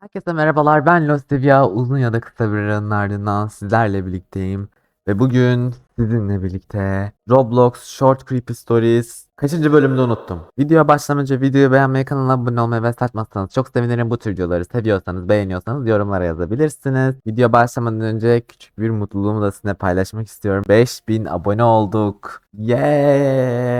Herkese merhabalar ben Lostevia uzun ya da kısa bir aranın ardından sizlerle birlikteyim ve bugün sizinle birlikte Roblox Short Creepy Stories kaçıncı bölümde unuttum. Videoya başlamadan önce videoyu beğenmeyi, kanala abone olmayı ve saçmazsanız çok sevinirim. Bu tür videoları seviyorsanız, beğeniyorsanız yorumlara yazabilirsiniz. Video başlamadan önce küçük bir mutluluğumu da sizinle paylaşmak istiyorum. 5000 abone olduk. Yay!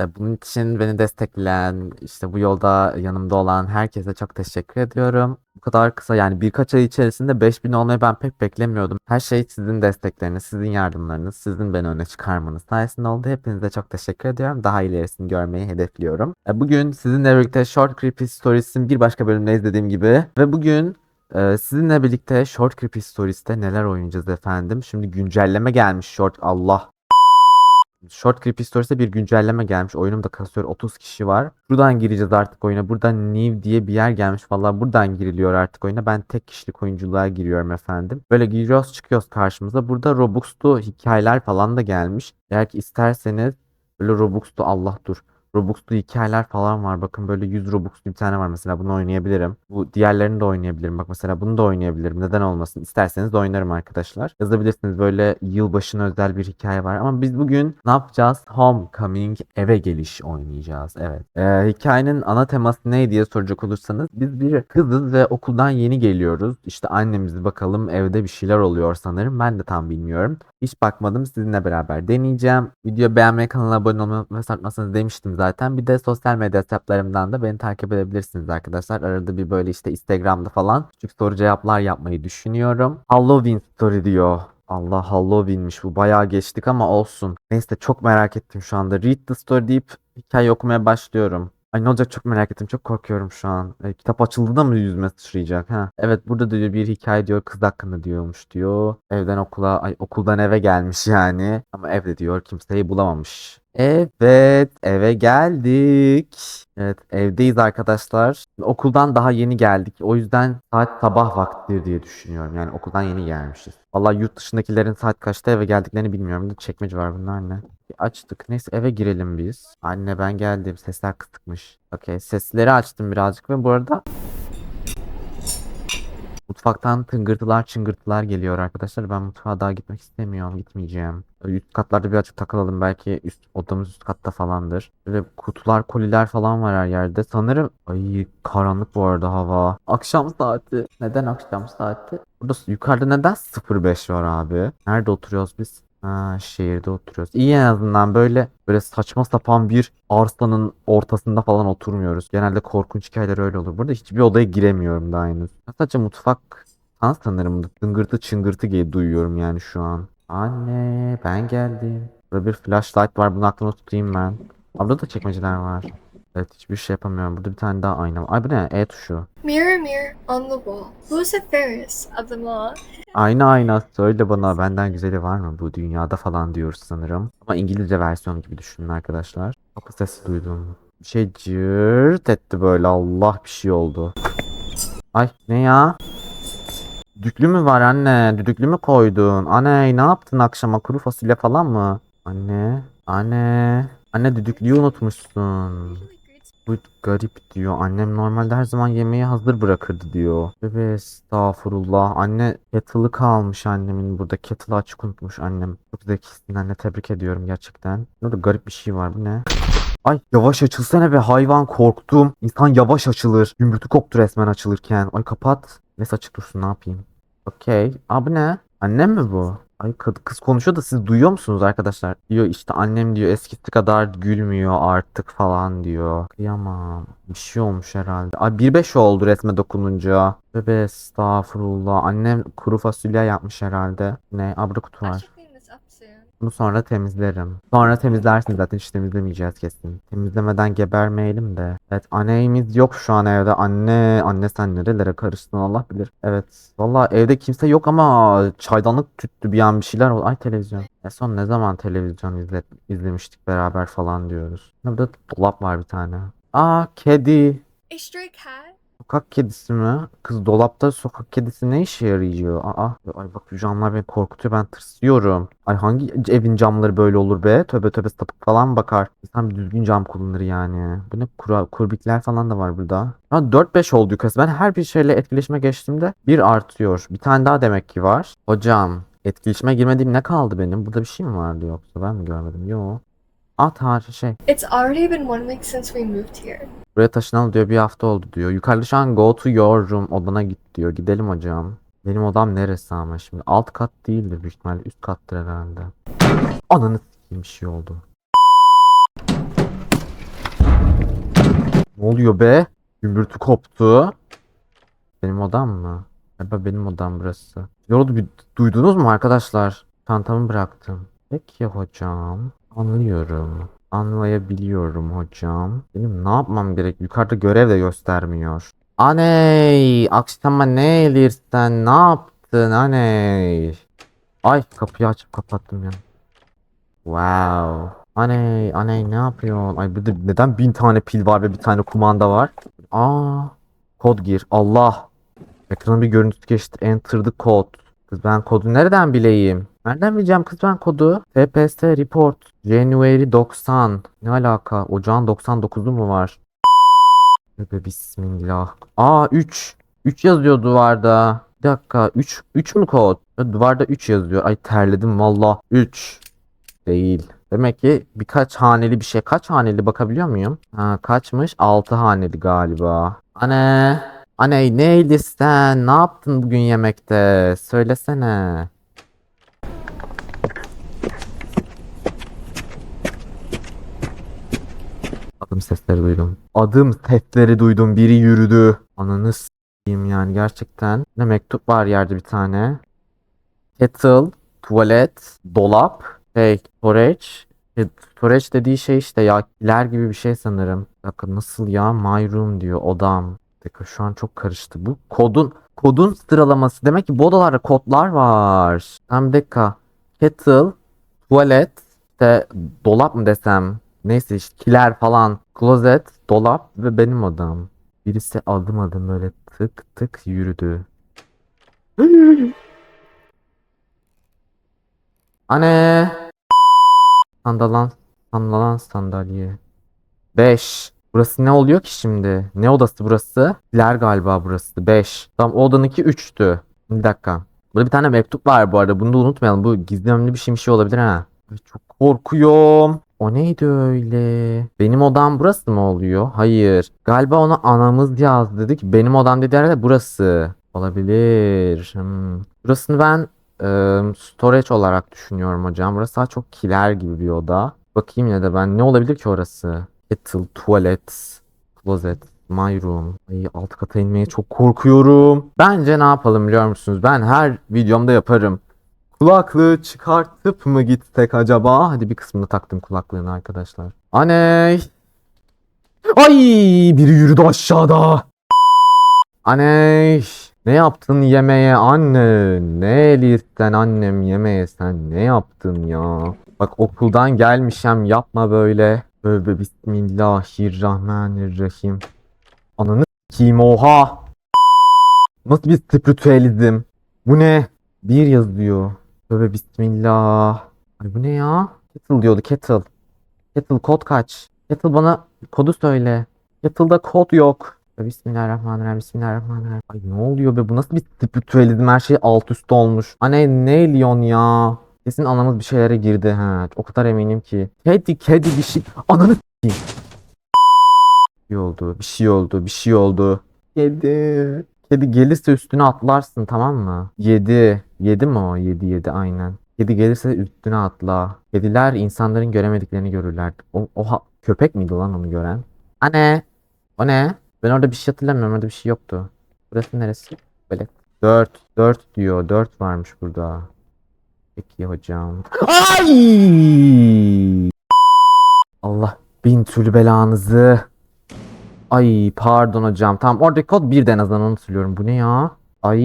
E, Bunun için beni destekleyen, işte bu yolda yanımda olan herkese çok teşekkür ediyorum. Bu kadar kısa yani birkaç ay içerisinde 5000 olmayı ben pek beklemiyordum. Her şey sizin destekleriniz, sizin yardımlarınız, sizin beni öne çıkarmanız sayesinde oldu. Hepinize çok teşekkür ediyorum. Daha ilerisini görmeyi hedefliyorum. E, Bugün sizinle birlikte Short Creepy Stories'in bir başka bölümünde izlediğim gibi ve bugün e, sizinle birlikte Short Creepy Stories'te neler oynayacağız efendim? Şimdi güncelleme gelmiş Short Allah Short Creepy Stories'e bir güncelleme gelmiş. Oyunum da kasıyor. 30 kişi var. Buradan gireceğiz artık oyuna. Buradan New diye bir yer gelmiş. Vallahi buradan giriliyor artık oyuna. Ben tek kişilik oyunculuğa giriyorum efendim. Böyle giriyoruz çıkıyoruz karşımıza. Burada Robux'lu hikayeler falan da gelmiş. Eğer ki isterseniz böyle Robux'lu Allah dur. Robux'lu hikayeler falan var. Bakın böyle 100 Robux'lu bir tane var mesela. Bunu oynayabilirim. Bu diğerlerini de oynayabilirim. Bak mesela bunu da oynayabilirim. Neden olmasın? İsterseniz de oynarım arkadaşlar. Yazabilirsiniz böyle yılbaşına özel bir hikaye var. Ama biz bugün ne yapacağız? Homecoming eve geliş oynayacağız. Evet. Ee, hikayenin ana teması ne diye soracak olursanız biz bir kızız ve okuldan yeni geliyoruz. İşte annemiz bakalım evde bir şeyler oluyor sanırım. Ben de tam bilmiyorum. Hiç bakmadım. Sizinle beraber deneyeceğim. Video beğenmeyi, kanala abone olmayı unutmayı demiştim zaten. Bir de sosyal medya hesaplarımdan da beni takip edebilirsiniz arkadaşlar. Arada bir böyle işte Instagram'da falan küçük soru cevaplar yapmayı düşünüyorum. Halloween story diyor. Allah Halloween'miş bu. Bayağı geçtik ama olsun. Neyse çok merak ettim şu anda. Read the story deyip hikaye okumaya başlıyorum. Ay ne olacak çok merak ettim. Çok korkuyorum şu an. E, kitap açıldığında mı yüzüme sıçrayacak? Ha. Evet burada diyor bir hikaye diyor kız hakkında diyormuş diyor. Evden okula, ay okuldan eve gelmiş yani. Ama evde diyor kimseyi bulamamış. Evet eve geldik. Evet evdeyiz arkadaşlar. Okuldan daha yeni geldik. O yüzden saat sabah vaktidir diye düşünüyorum. Yani okuldan yeni gelmişiz. Vallahi yurt dışındakilerin saat kaçta eve geldiklerini bilmiyorum. Bir çekmece var bunlar ne? Bir açtık. Neyse eve girelim biz. Anne ben geldim. Sesler kısıkmış. Okey sesleri açtım birazcık ve bu arada Mutfaktan tıngırtılar çıngırtılar geliyor arkadaşlar. Ben mutfağa daha gitmek istemiyorum. Gitmeyeceğim. Üst katlarda birazcık takılalım. Belki üst odamız üst katta falandır. Böyle kutular, koliler falan var her yerde. Sanırım ay karanlık bu arada hava. Akşam saati. Neden akşam saati? Burada yukarıda neden 05 var abi? Nerede oturuyoruz biz? Ha, şehirde oturuyoruz. İyi en azından böyle böyle saçma sapan bir arsanın ortasında falan oturmuyoruz. Genelde korkunç hikayeler öyle olur. Burada hiçbir odaya giremiyorum daha henüz. Sadece mutfak Tan sanırım tıngırtı çıngırtı gibi duyuyorum yani şu an. Anne ben geldim. Burada bir flashlight var bunu aklımda tutayım ben. Burada da çekmeceler var. Evet hiçbir şey yapamıyorum. Burada bir tane daha ayna var. Ay bu ne? E tuşu. Mirror, mirror on the wall, who's the fairest of them all? Ayna ayna söyle bana benden güzeli var mı bu dünyada falan diyoruz sanırım. Ama İngilizce versiyon gibi düşünün arkadaşlar. Kapı sesi duydum. Bir şey cırt etti böyle Allah bir şey oldu. Ay ne ya? Düdüklü mü var anne? Düdüklü mü koydun? Anne ne yaptın akşama? Kuru fasulye falan mı? Anne, anne, anne düdüklüyü unutmuşsun. Bu garip diyor. Annem normalde her zaman yemeği hazır bırakırdı diyor. Bebe estağfurullah. Anne kettle'ı kalmış annemin burada. Kettle'ı açık unutmuş annem. Çok zekisin anne. Tebrik ediyorum gerçekten. Burada garip bir şey var. Bu ne? Ay yavaş açılsana be hayvan korktum. İnsan yavaş açılır. Gümbürtü koptu resmen açılırken. Ay kapat. Neyse açık dursun ne yapayım. Okey. Aa bu ne? Annem mi bu? Ay kız konuşuyor da siz duyuyor musunuz arkadaşlar? Diyor işte annem diyor eskisi kadar gülmüyor artık falan diyor. Kıyamam. Bir şey olmuş herhalde. Ay 1.5 oldu resme dokununca. Bebe estağfurullah. Annem kuru fasulye yapmış herhalde. Ne? Abra kutu var. Bunu sonra temizlerim. Sonra temizlersin zaten hiç temizlemeyeceğiz kesin. Temizlemeden gebermeyelim de. Evet annemiz yok şu an evde. Anne, anne sen nerelere karıştın Allah bilir. Evet. Valla evde kimse yok ama çaydanlık tüttü bir an bir şeyler oldu. Ay televizyon. En son ne zaman televizyon izle, izlemiştik beraber falan diyoruz. Burada dolap var bir tane. Aa kedi. A stray cat? Sokak kedisi mi? Kız dolapta sokak kedisi ne işe yarıyor? Aa, ay bak şu camlar beni korkutuyor ben tırsıyorum. Ay hangi evin camları böyle olur be? Tövbe tövbe sapık falan bakar. İnsan bir düzgün cam kullanır yani. Bu ne kura, kurbikler falan da var burada. Ha 4-5 oldu yukarısı. Ben her bir şeyle etkileşime geçtiğimde bir artıyor. Bir tane daha demek ki var. Hocam etkileşime girmediğim ne kaldı benim? Burada bir şey mi vardı yoksa ben mi görmedim? Yo. At harcı şey. It's already been one week since we moved here. Buraya taşınalı diyor bir hafta oldu diyor. Yukarıda şu an go to your room odana git diyor. Gidelim hocam. Benim odam neresi ama şimdi? Alt kat değildir büyük ihtimalle. Üst kattır herhalde. Ananı s**eyim bir şey oldu. Ne oluyor be? Gümbürtü koptu. Benim odam mı? Galiba benim odam burası. Yolu bir duydunuz mu arkadaşlar? Çantamı bıraktım. Peki hocam. Anlıyorum. Anlayabiliyorum hocam. Benim ne yapmam gerek? Yukarıda görev de göstermiyor. Aney! Akşama ne elirsen ne yaptın aney? Ay kapıyı açıp kapattım ya. Wow. Aney, aney ne yapıyorsun? Ay burada neden bin tane pil var ve bir tane kumanda var? Aa, kod gir. Allah. Ekranın bir görüntüsü geçti. Enter the code. Kız ben kodu nereden bileyim? Nereden bileceğim kız ben kodu? TPS report. January 90. Ne alaka? Ocağın 99'u mu var? Tövbe bismillah. Aa 3. 3 yazıyor duvarda. Bir dakika 3 3 mü kod? Duvarda 3 yazıyor. Ay terledim valla. 3. Değil. Demek ki birkaç haneli bir şey. Kaç haneli bakabiliyor muyum? Ha, kaçmış? 6 haneli galiba. Anne. Anne neydi sen? Ne yaptın bugün yemekte? Söylesene. Adım sesleri duydum. Adım sesleri duydum. Biri yürüdü. Ananı s**eyim yani gerçekten. Ne mektup var yerde bir tane. Kettle, tuvalet, dolap, şey, storage. E, storage dediği şey işte ya kiler gibi bir şey sanırım. Dakika nasıl ya? My room diyor odam. Dakika şu an çok karıştı. Bu kodun kodun sıralaması. Demek ki bu odalarda kodlar var. Tam dakika. Kettle, tuvalet, işte dolap mı desem? Neyse işte kiler falan. Closet, dolap ve benim odam. Birisi adım adım böyle tık tık yürüdü. Anne. Sandalan, sandalan sandalye. 5. Burası ne oluyor ki şimdi? Ne odası burası? Kiler galiba burası. 5. Tamam o odanınki 3'tü. Bir dakika. Burada bir tane mektup var bu arada. Bunu da unutmayalım. Bu gizemli bir şey bir şey olabilir ha. Çok korkuyorum. O neydi öyle? Benim odam burası mı oluyor? Hayır. Galiba ona anamız yazdı dedik. Benim odam dediği yerde burası. Olabilir. Hmm. Burasını ben e, storage olarak düşünüyorum hocam. Burası daha çok kiler gibi bir oda. Bakayım yine de ben. Ne olabilir ki orası? Kettle, tuvalet, closet, my room. Ay alt kata inmeye çok korkuyorum. Bence ne yapalım biliyor musunuz? Ben her videomda yaparım. Kulaklığı çıkartıp mı gitsek acaba? Hadi bir kısmını taktım kulaklığını arkadaşlar. Aney. Ay biri yürüdü aşağıda. Aney. Ne yaptın yemeğe anne? Ne elirsen annem yemeğe sen ne yaptın ya? Bak okuldan gelmişem yapma böyle. Tövbe bismillahirrahmanirrahim. Ananı s**eyim oha. Nasıl bir spiritüelizm? Bu ne? Bir yazıyor. Tövbe bismillah. Ay bu ne ya? Kettle diyordu kettle. Kettle kod kaç? Kettle bana kodu söyle. Kettle'da kod yok. Bismillahirrahmanirrahim. Bismillahirrahmanirrahim. Ay ne oluyor be? Bu nasıl bir spiritüelizm? Her şey alt üst olmuş. Anne ne Leon ya? Kesin anamız bir şeylere girdi ha. O kadar eminim ki. Kedi kedi bir şey. Ananı. Bir şey oldu. Bir şey oldu. Bir şey oldu. Kedi. Kedi gelirse üstüne atlarsın tamam mı? Yedi. Yedi mi o? Yedi yedi aynen. Kedi gelirse üstüne atla. Kediler insanların göremediklerini görürler. O, oha köpek miydi lan onu gören? Anne. O ne? Ben orada bir şey hatırlamıyorum. Orada bir şey yoktu. Burası neresi? Böyle. Dört. Dört diyor. Dört varmış burada. Peki hocam. Ay! Allah bin türlü belanızı. Ay pardon hocam. Tamam oradaki kod bir en azından onu söylüyorum. Bu ne ya? Ay.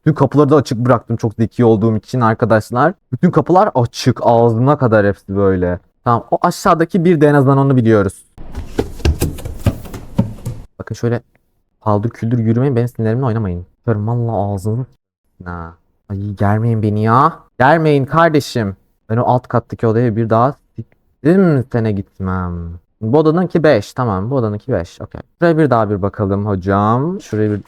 Bütün kapıları da açık bıraktım çok zeki olduğum için arkadaşlar. Bütün kapılar açık ağzına kadar hepsi böyle. Tamam o aşağıdaki bir de en azından onu biliyoruz. Bakın şöyle Paldır küldür yürümeyin benim sinirlerimle oynamayın. Yarım valla ağzını Ha. Ay germeyin beni ya. Germeyin kardeşim. Ben o alt kattaki odaya bir daha siktim sene gitmem. Bu odanınki 5 tamam bu odanınki 5 okey. Şuraya bir daha bir bakalım hocam. Şuraya bir...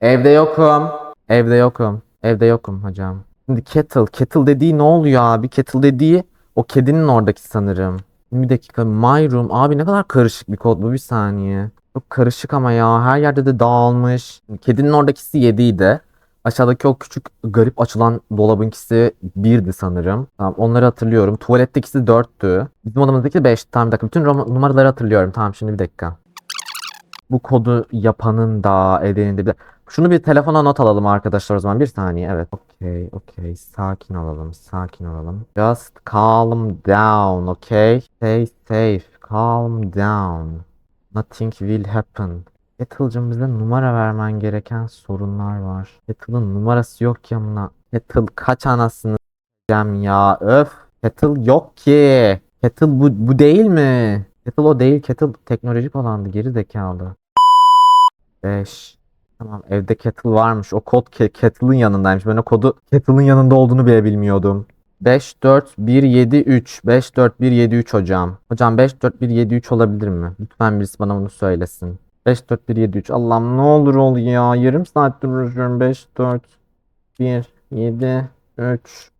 Evde yokum. Evde yokum. Evde yokum hocam. Şimdi kettle. Kettle dediği ne oluyor abi? Kettle dediği o kedinin oradaki sanırım. Bir dakika. My room. Abi ne kadar karışık bir kod bu bir saniye. Çok karışık ama ya. Her yerde de dağılmış. Kedinin oradakisi 7 idi. Aşağıdaki o küçük garip açılan dolabınkisi 1'di sanırım. Tamam onları hatırlıyorum. Tuvalettekisi 4'tü. Bizim odamızdaki 5. Tamam bir dakika. Bütün numaraları hatırlıyorum. Tamam şimdi bir dakika. Bu kodu yapanın da edenin de bir Şunu bir telefona not alalım arkadaşlar o zaman. Bir saniye evet. Okey okey. Sakin olalım. Sakin olalım. Just calm down okay? Stay safe. Calm down. Nothing will happen. Kettle'cım bize numara vermen gereken sorunlar var. Kettle'ın numarası yok ya buna. Kettle kaç anasını s**eceğim ya. Öf. Kettle yok ki. Kettle bu, bu değil mi? Kettle o değil. Kettle teknolojik olandı. Geri zekalı. 5. Tamam evde kettle varmış. O kod ke- kettle'ın yanındaymış. Ben o kodu kettle'ın yanında olduğunu bile bilmiyordum. 5 4 1 7 3 5 4 1 7 3 hocam. Hocam 5 4 1 7 3 olabilir mi? Lütfen birisi bana bunu söylesin. 5 4 1 7 3. Allah'ım ne olur ol ya. Yarım saattir uğraşıyorum. 5 4 1 7 3.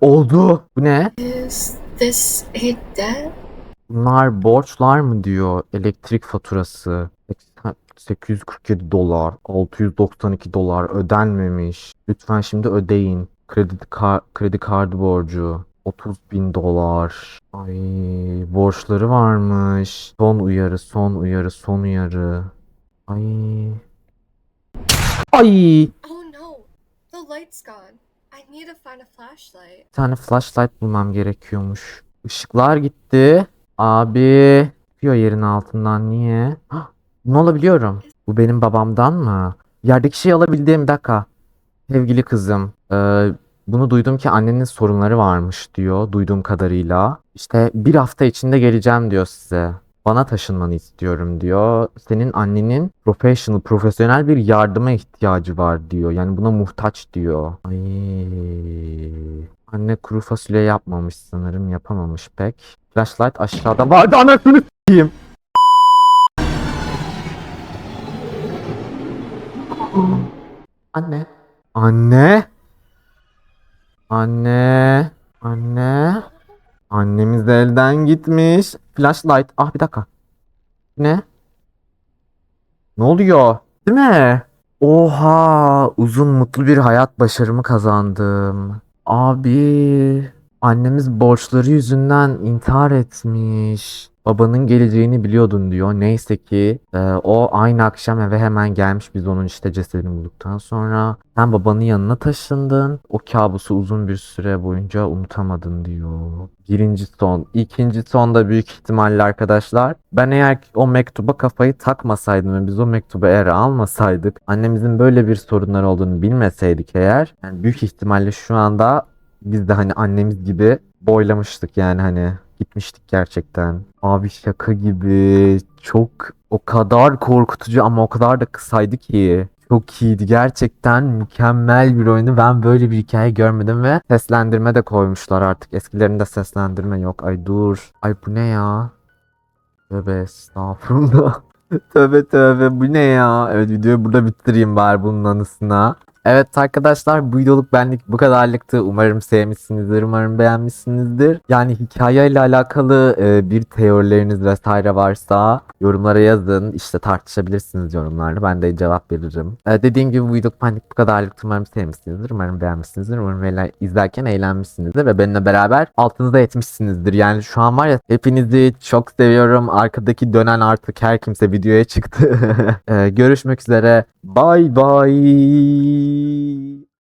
Oldu. Bu ne? Is this a debt? Bunlar borçlar mı diyor elektrik faturası. 847 dolar, 692 dolar ödenmemiş. Lütfen şimdi ödeyin. Kredi, ka- kredi kartı borcu. 30 bin dolar. Ay borçları varmış. Son uyarı, son uyarı, son uyarı. Ay. Ay. Oh no, the light's gone. I need to find a flashlight. Bir tane flashlight bulmam gerekiyormuş. Işıklar gitti. Abi. Çıkıyor yerin altından niye? Ne olabiliyorum? Bu benim babamdan mı? Yerdeki şeyi alabildiğim bir dakika. Sevgili kızım. eee, bunu duydum ki annenin sorunları varmış diyor duyduğum kadarıyla. İşte bir hafta içinde geleceğim diyor size. Bana taşınmanı istiyorum diyor. Senin annenin professional, profesyonel bir yardıma ihtiyacı var diyor. Yani buna muhtaç diyor. Ay. Anne kuru fasulye yapmamış sanırım. Yapamamış pek. Flashlight aşağıda vardı anasını s**eyim. Anne. Anne. Anne. Anne. Annemiz elden gitmiş. Flashlight. Ah bir dakika. Ne? Ne oluyor? Değil mi? Oha, uzun mutlu bir hayat başarımı kazandım. Abi, annemiz borçları yüzünden intihar etmiş. Babanın geleceğini biliyordun diyor. Neyse ki e, o aynı akşam eve hemen gelmiş biz onun işte cesedini bulduktan sonra. Sen babanın yanına taşındın. O kabusu uzun bir süre boyunca unutamadın diyor. Birinci son. ikinci son da büyük ihtimalle arkadaşlar. Ben eğer o mektuba kafayı takmasaydım ve biz o mektubu eğer almasaydık annemizin böyle bir sorunlar olduğunu bilmeseydik eğer yani büyük ihtimalle şu anda biz de hani annemiz gibi boylamıştık yani hani gitmiştik gerçekten. Abi şaka gibi. Çok o kadar korkutucu ama o kadar da kısaydı ki. Çok iyiydi. Gerçekten mükemmel bir oyundu. Ben böyle bir hikaye görmedim ve seslendirme de koymuşlar artık. Eskilerinde seslendirme yok. Ay dur. Ay bu ne ya? Tövbe estağfurullah. tövbe tövbe bu ne ya? Evet videoyu burada bitireyim bari bunun anısına. Evet arkadaşlar bu videoluk benlik bu kadarlıktı. Umarım sevmişsinizdir, umarım beğenmişsinizdir. Yani hikayeyle alakalı e, bir teorileriniz vesaire varsa yorumlara yazın. İşte tartışabilirsiniz yorumlarda. Ben de cevap veririm. E, dediğim gibi bu videoluk benlik bu kadarlıktı. Umarım sevmişsinizdir, umarım beğenmişsinizdir. Umarım eğlen- izlerken eğlenmişsinizdir ve benimle beraber altınıza etmişsinizdir. Yani şu an var ya hepinizi çok seviyorum. Arkadaki dönen artık her kimse videoya çıktı. E, görüşmek üzere. Bye bye.